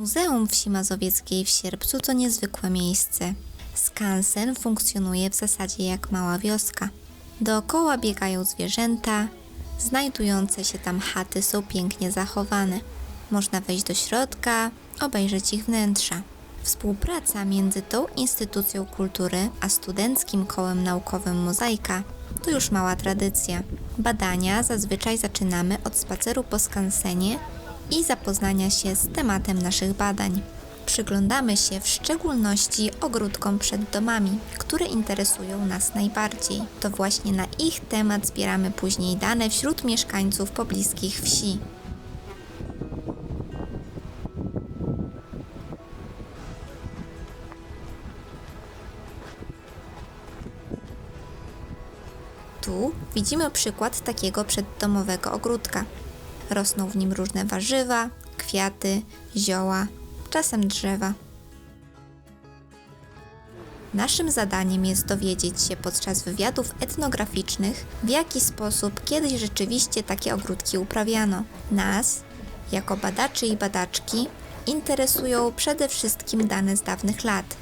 Muzeum Wsi Mazowieckiej w Sierpcu to niezwykłe miejsce. Skansen funkcjonuje w zasadzie jak mała wioska. Dookoła biegają zwierzęta, znajdujące się tam chaty są pięknie zachowane. Można wejść do środka, obejrzeć ich wnętrza. Współpraca między tą instytucją kultury a studenckim kołem naukowym Mozaika to już mała tradycja. Badania zazwyczaj zaczynamy od spaceru po skansenie i zapoznania się z tematem naszych badań. Przyglądamy się w szczególności ogródkom przed domami, które interesują nas najbardziej. To właśnie na ich temat zbieramy później dane wśród mieszkańców pobliskich wsi. Tu widzimy przykład takiego przeddomowego ogródka. Rosną w nim różne warzywa, kwiaty, zioła, czasem drzewa. Naszym zadaniem jest dowiedzieć się podczas wywiadów etnograficznych, w jaki sposób kiedyś rzeczywiście takie ogródki uprawiano. Nas, jako badaczy i badaczki, interesują przede wszystkim dane z dawnych lat.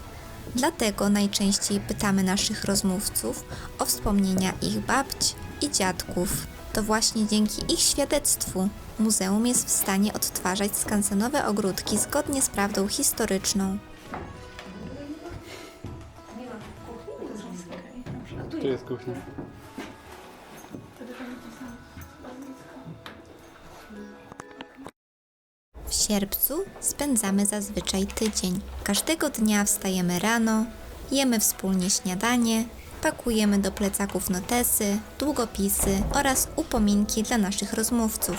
Dlatego najczęściej pytamy naszych rozmówców o wspomnienia ich babć i dziadków. To właśnie dzięki ich świadectwu muzeum jest w stanie odtwarzać skansenowe ogródki zgodnie z prawdą historyczną. Tu jest kuchnia. W sierpcu spędzamy zazwyczaj tydzień. Każdego dnia wstajemy rano, jemy wspólnie śniadanie, pakujemy do plecaków notesy, długopisy oraz upominki dla naszych rozmówców.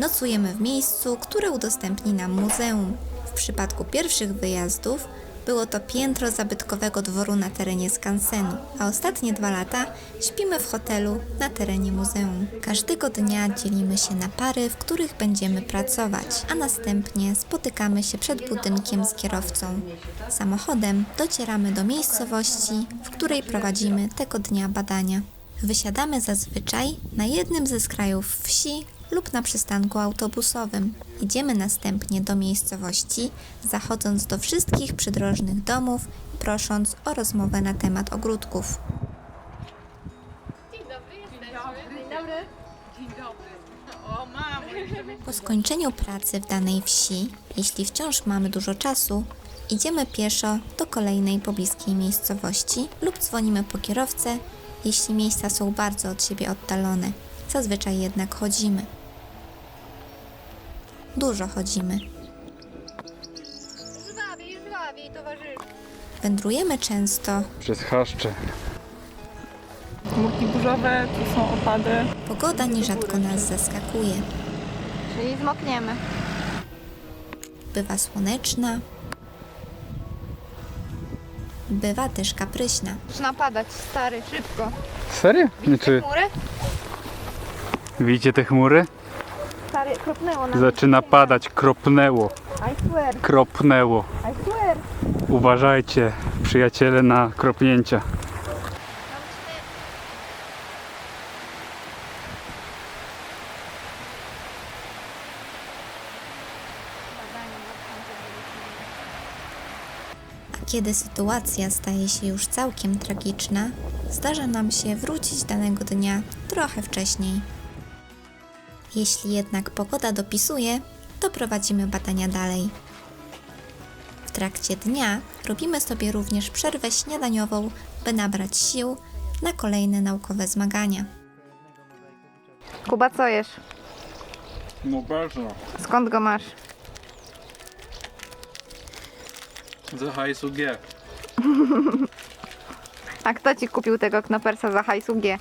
Nocujemy w miejscu, które udostępni nam muzeum. W przypadku pierwszych wyjazdów było to piętro zabytkowego dworu na terenie skansenu, a ostatnie dwa lata śpimy w hotelu na terenie muzeum. Każdego dnia dzielimy się na pary, w których będziemy pracować, a następnie spotykamy się przed budynkiem z kierowcą. Samochodem docieramy do miejscowości, w której prowadzimy tego dnia badania. Wysiadamy zazwyczaj na jednym ze skrajów wsi lub na przystanku autobusowym. Idziemy następnie do miejscowości, zachodząc do wszystkich przydrożnych domów, prosząc o rozmowę na temat ogródków. O mamo, jeszcze mi Po skończeniu pracy w danej wsi, jeśli wciąż mamy dużo czasu, idziemy pieszo do kolejnej pobliskiej miejscowości lub dzwonimy po kierowcę, jeśli miejsca są bardzo od siebie oddalone. Zazwyczaj jednak chodzimy. Dużo chodzimy. Żwawiej, żwawiej, towarzyszu. Wędrujemy często, Przez chaszcze. Chmurki burzowe, tu są opady. pogoda nierzadko nas zaskakuje. Czyli zmokniemy. Bywa słoneczna, bywa też kapryśna. Zaczyna padać, stary, szybko. Serio? Czy Chmury? widzicie te chmury? Stary, kropnęło nam. Zaczyna padać, kropnęło, I swear, kropnęło. I swear. Uważajcie, przyjaciele, na kropnięcia. A kiedy sytuacja staje się już całkiem tragiczna, zdarza nam się wrócić danego dnia trochę wcześniej. Jeśli jednak pogoda dopisuje, to prowadzimy badania dalej. W trakcie dnia robimy sobie również przerwę śniadaniową, by nabrać sił na kolejne naukowe zmagania. Kuba, co jesz? No bardzo. Skąd go masz? Za hajsu G. A kto ci kupił tego knopersa za hajsu G?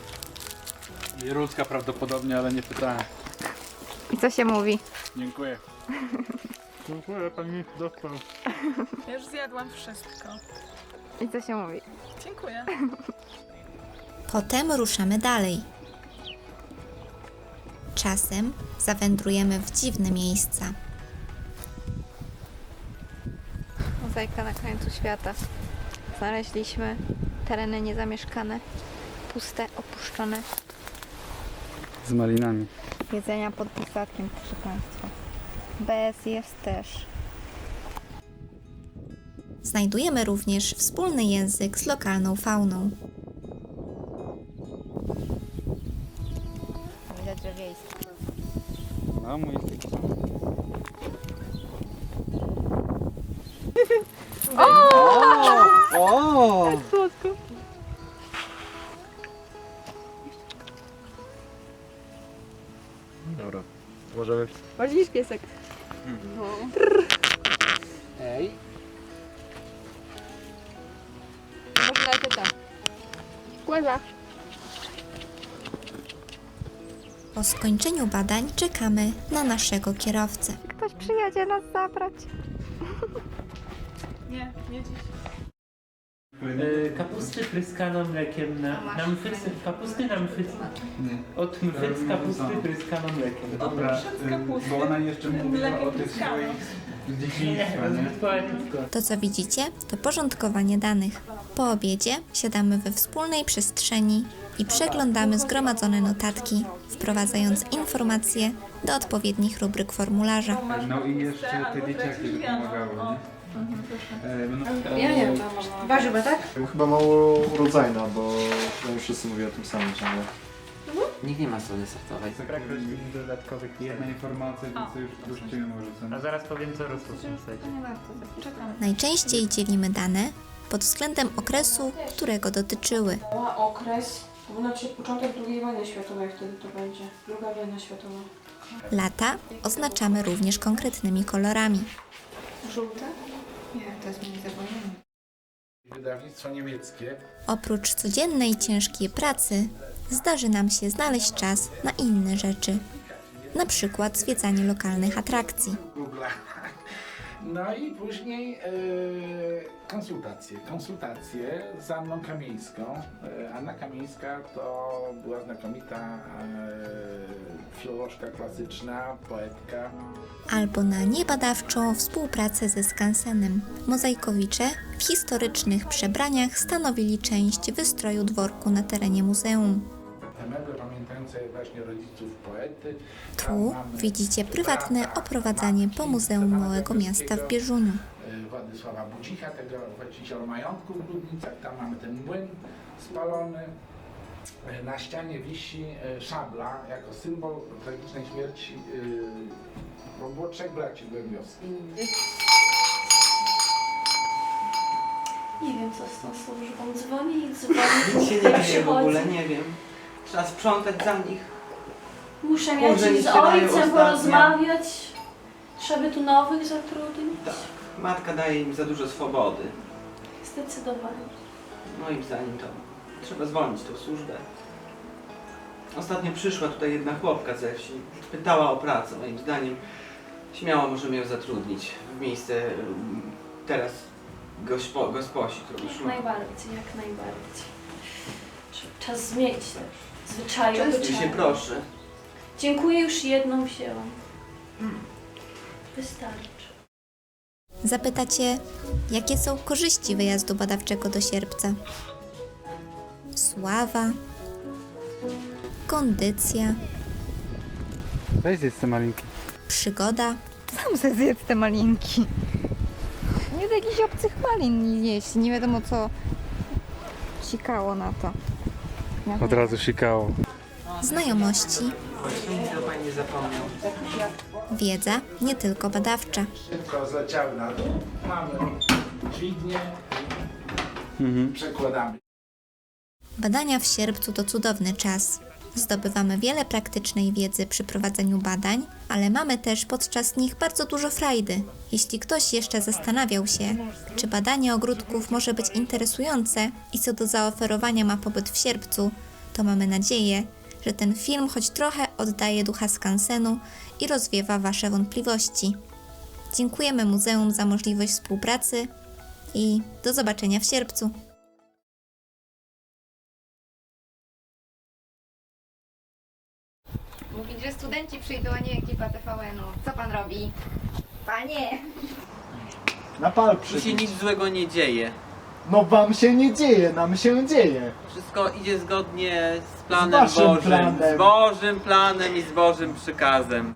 Prawdopodobnie, ale nie pytałem. I co się mówi? Dziękuję. Dziękuję, pani doktor. Ja już zjadłam wszystko. I co się mówi? Dziękuję. Potem ruszamy dalej. Czasem zawędrujemy w dziwne miejsca. Mozaika na końcu świata. Znaleźliśmy tereny niezamieszkane, puste, opuszczone. Z malinami. Jedzenia pod dostatkiem, proszę Państwa. Bez jest też. Znajdujemy również wspólny język z lokalną fauną. Widać, że wiejski. No mój O! o! Niż piesek. Ej. Może nawet to. Kłaza. Po skończeniu badań czekamy na naszego kierowcę. Ktoś przyjedzie nas zabrać. Nie, nie dziś. E, Kapusty pryskano mlekiem na... na mfyc, kapusty na mfyc... Od mfyc kapusty pryskano mlekiem. Dobra, kapusty. bo ona jeszcze mówiła o tych swoich z Nie, dzieciństwa, nie? zbyt poetycko. To, co widzicie, to porządkowanie danych. Po obiedzie siadamy we wspólnej przestrzeni i przeglądamy zgromadzone notatki, wprowadzając informacje do odpowiednich rubryk formularza. No i jeszcze te dzieciaki by pomagały, nie? No, Ja nie wiem, warzywa, tak? Chyba mało urodzajna, bo wszyscy mówią o tym samym ciągle. Nikt nie ma strony startowej. Brakuje mi dodatkowych Jedna informacja, to co już puścimy może? A zaraz powiem, co rosło w tym secie. Czekam. Najczęściej dzielimy dane pod względem okresu, którego dotyczyły. Miała okres, to znaczy początek II wojny światowej wtedy to będzie. Druga wojna światowa. Lata oznaczamy również konkretnymi kolorami. Żółte? Nie, to jest międzywojenny. Wydawnictwo niemieckie Oprócz codziennej ciężkiej pracy, zdarzy nam się znaleźć czas na inne rzeczy. Na przykład zwiedzanie lokalnych atrakcji. No i później e, konsultacje. Konsultacje z Anną Kamieńską. E, Anna Kamieńska to była znakomita e, filolożka klasyczna, poetka. albo na niebadawczą współpracę ze Skansenem. Mozaikowicze w historycznych przebraniach stanowili część wystroju dworku na terenie muzeum. Tu widzicie prywatne brata oprowadzanie po Muzeum Małego Miasta w Bieżuniu. e, Władysława Bucicha, tego właściciela majątku w Ludnicach. Tam mamy ten młyn spalony. E, Na ścianie wisi e, szabla jako symbol tragicznej śmierci. Bo było trzech braci Głębiowskich. Nie wiem co z tą służbą. Dzwoni i dzwoni. Nic się nie dzieje w ogóle, nie wiem. Trzeba sprzątać za nich. Muszę mieć nie z siadają ojcem ostatnio. porozmawiać. Trzeba tu nowych zatrudnić. Tak. Matka daje im za dużo swobody. Zdecydowanie. Moim zdaniem to trzeba zwolnić tą służbę. Ostatnio przyszła tutaj jedna chłopka ze wsi. Pytała o pracę. Moim zdaniem śmiało możemy ją zatrudnić w miejsce mm, teraz gospo, gosposi, którą Jak szła. najbardziej, jak najbardziej. Trzeba- Czas zmienić też zwyczaje, Częstuj się proszę. Dziękuję, już jedną wzięłam. Wystarczy. Zapytacie, jakie są korzyści wyjazdu badawczego do sierpca? Sława, kondycja, Weź zjedz te malinki. przygoda, Sam se zjedz te malinki. Nie do jakichś obcych malin nie jeść. Nie wiadomo co sikało na to. Od razu sikało. znajomości, wiedza nie tylko badawcza. Szybko zleciały na dół. Mamy dźwignię Mhm. przekładamy. Badania w sierpcu to cudowny czas. Zdobywamy wiele praktycznej wiedzy przy prowadzeniu badań, ale mamy też podczas nich bardzo dużo frajdy. Jeśli ktoś jeszcze zastanawiał się, czy badanie ogródków może być interesujące i co do zaoferowania ma pobyt w sierpcu, to mamy nadzieję, że ten film choć trochę oddaje ducha skansenu i rozwiewa Wasze wątpliwości. Dziękujemy muzeum za możliwość współpracy i do zobaczenia w sierpcu. Mówić, że studenci przyjdą, a nie ekipa TVN-u. Co pan robi? Panie! Na pal Tu się nic złego nie dzieje. No wam się nie dzieje, nam się dzieje. Wszystko idzie zgodnie z planem waszym Bożym. planem. Z Bożym planem i z Bożym przykazem.